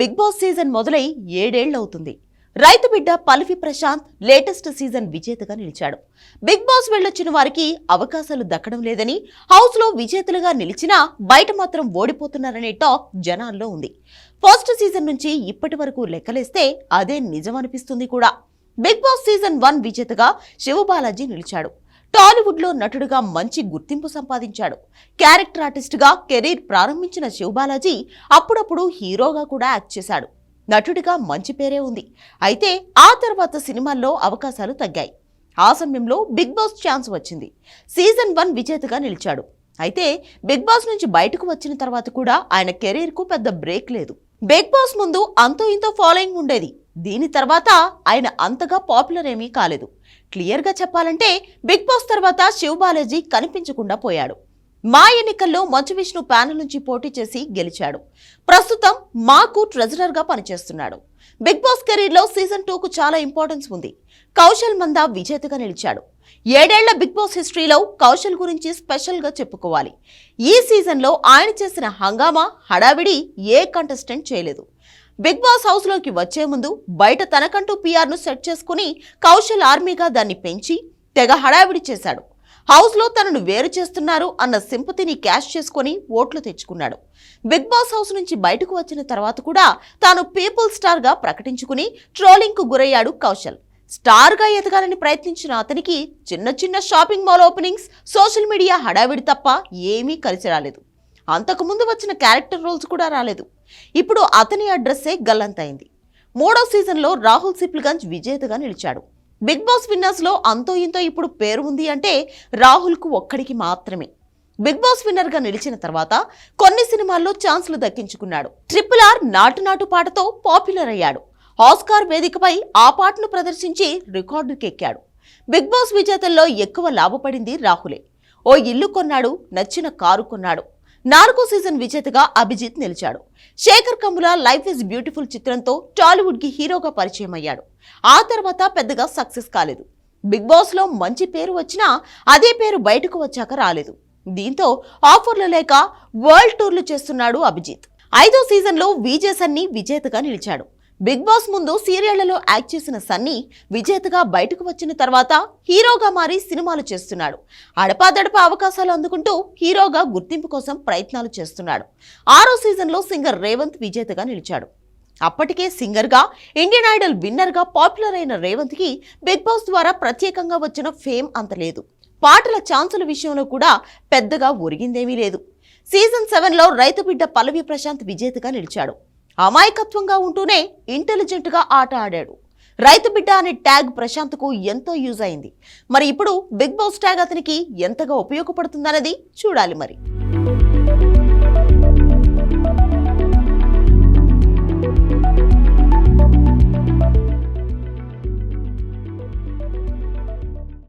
Big boss season మొదలై ఏడేళ్ళవుతుంది రైతు బిడ్డ పల్వి ప్రశాంత్ లేటెస్ట్ సీజన్ విజేతగా నిలిచాడు. బిగ్ బాస్ వెళ్ళొచ్చిన వారికి అవకాశాలు దక్కడం లేదని హౌస్లో విజేతలుగా నిలిచినా బయట మాత్రం ఓడిపోతున్నారనే టాక్ జనాల్లో ఉంది. ఫస్ట్ సీజన్ నుంచి ఇప్పటి వరకు లెక్కలేస్తే అదే నిజం అనిపిస్తుంది కూడా. బిగ్ బాస్ సీజన్ వన్ విజేతగా శివబాలాజీ నిలిచాడు. టాలీవుడ్లో నటుడుగా మంచి గుర్తింపు సంపాదించాడు. క్యారెక్టర్ ఆర్టిస్ట్గా కెరీర్ ప్రారంభించిన శివబాలాజీ అప్పుడప్పుడు హీరోగా కూడా యాక్ట్ చేశాడు. నటుడిగా మంచి పేరే ఉంది. అయితే ఆ తర్వాత సినిమాల్లో అవకాశాలు తగ్గాయి. ఆ సమయంలో బిగ్ బాస్ ఛాన్స్ వచ్చింది. సీజన్ వన్ విజేతగా నిలిచాడు. అయితే బిగ్ బాస్ నుంచి బయటకు వచ్చిన తర్వాత కూడా ఆయన కెరీర్కు పెద్ద బ్రేక్ లేదు. బిగ్ బాస్ ముందు అంతో ఇంతో ఫాలోయింగ్ ఉండేది. దీని తర్వాత ఆయన అంతగా పాపులర్ ఏమీ కాలేదు. క్లియర్గా చెప్పాలంటే బిగ్ బాస్ తర్వాత శివ్ బాలాజీ కనిపించకుండా పోయాడు. మా ఎన్నికల్లో మంచు విష్ణు ప్యానెల్ నుంచి పోటీ చేసి గెలిచాడు. ప్రస్తుతం మాకు ట్రెజరర్గా పనిచేస్తున్నాడు. బిగ్ బాస్ కెరీర్లో సీజన్ టూకు చాలా ఇంపార్టెన్స్ ఉంది. కౌశల్ మందా విజేతగా నిలిచాడు. ఏడేళ్ళ బిగ్ బాస్ హిస్టరీలో కౌశల్ గురించి స్పెషల్గా చెప్పుకోవాలి. ఈ సీజన్లో ఆయన చేసిన హంగామా హడావిడి ఏ కంటెస్టెంట్ చేయలేదు. బిగ్ బాస్ హౌస్లోకి వచ్చే ముందు బయట తనకంటూ పిఆర్ను సెట్ చేసుకుని కౌశల్ ఆర్మీగా దాన్ని పెంచి తెగ హడావిడి చేశాడు. హౌస్లో తనను వేరు చేస్తున్నారు అన్న సింపతిని క్యాష్ చేసుకుని ఓట్లు తెచ్చుకున్నాడు. బిగ్ బాస్ హౌస్ నుంచి బయటకు వచ్చిన తర్వాత కూడా తాను పీపుల్ స్టార్గా ప్రకటించుకుని ట్రోలింగ్కు గురయ్యాడు కౌశల్. స్టార్గా ఎదగాలని ప్రయత్నించిన అతనికి చిన్న చిన్న shopping mall openings social media హడావిడి తప్ప ఏమీ కలిసి రాలేదు. అంతకుముందు వచ్చిన క్యారెక్టర్ రోల్స్ కూడా రాలేదు. ఇప్పుడు అతని అడ్రస్సే గల్లంతైంది. మూడో సీజన్లో రాహుల్ సిప్లిగంజ్ విజేతగా నిలిచాడు. బిగ్ బాస్ విన్నర్స్లో అంతో ఇంతో ఇప్పుడు పేరు ఉంది అంటే రాహుల్కు ఒక్కడికి మాత్రమే. బిగ్ బాస్ విన్నర్గా నిలిచిన తర్వాత కొన్ని సినిమాల్లో ఛాన్సులు దక్కించుకున్నాడు. ట్రిపుల్ ఆర్ నాటు నాటు పాటతో పాపులర్ అయ్యాడు. ఆస్కార్ వేదికపై ఆ పాటను ప్రదర్శించి రికార్డుకెక్కాడు. బిగ్ బాస్ విజేతల్లో ఎక్కువ లాభపడింది రాహులే. ఓ ఇల్లు కొన్నాడు నచ్చిన కారు కొన్నాడు. నాలుగో సీజన్ విజేతగా అభిజిత్ నిలిచాడు. Sekhar Kammula life is beautiful చిత్రంతో టాలీవుడ్కి హీరోగా పరిచయం అయ్యాడు ఆ తర్వాత పెద్దగా సక్సెస్ కాలేదు. బిగ్ బాస్లో మంచి పేరు వచ్చినా అదే పేరు బయటకు వచ్చాక రాలేదు. దీంతో ఆఫర్లు లేక వరల్డ్ టూర్లు చేస్తున్నాడు అభిజిత్. ఐదో సీజన్లో విజేసన్ని విజేతగా నిలిచాడు. బిగ్ బాస్ ముందు సీరియళ్ళలో యాక్ట్ చేసిన సన్నీ విజేతగా బయటకు వచ్చిన తర్వాత హీరోగా మారి సినిమాలు చేస్తున్నాడు. అడపాదడపా అవకాశాలు అందుకుంటూ హీరోగా గుర్తింపు కోసం ప్రయత్నాలు చేస్తున్నాడు. ఆరో సీజన్లో సింగర్ రేవంత్ విజేతగా నిలిచాడు. అప్పటికే సింగర్గా ఇండియన్ ఐడల్ విన్నర్గా పాపులర్ అయిన రేవంత్కి బిగ్ బాస్ ద్వారా ప్రత్యేకంగా వచ్చిన ఫేమ్ అంత లేదు. పాటల ఛాన్సుల విషయంలో కూడా పెద్దగా ఒరిగిందేమీ లేదు. సీజన్ సెవెన్లో రైతు బిడ్డ పల్లవి ప్రశాంత్ విజేతగా నిలిచాడు. అమాయకత్వంగా ఉంటూనే ఇంటెలిజెంట్గా ఆట ఆడాడు. రైతు బిడ్డ అనే ట్యాగ్ ప్రశాంత్కు ఎంతో యూజ్ అయింది. మరి ఇప్పుడు బిగ్ బాస్ ట్యాగ్ అతనికి ఎంతగా ఉపయోగపడుతుందన్నది చూడాలి మరి.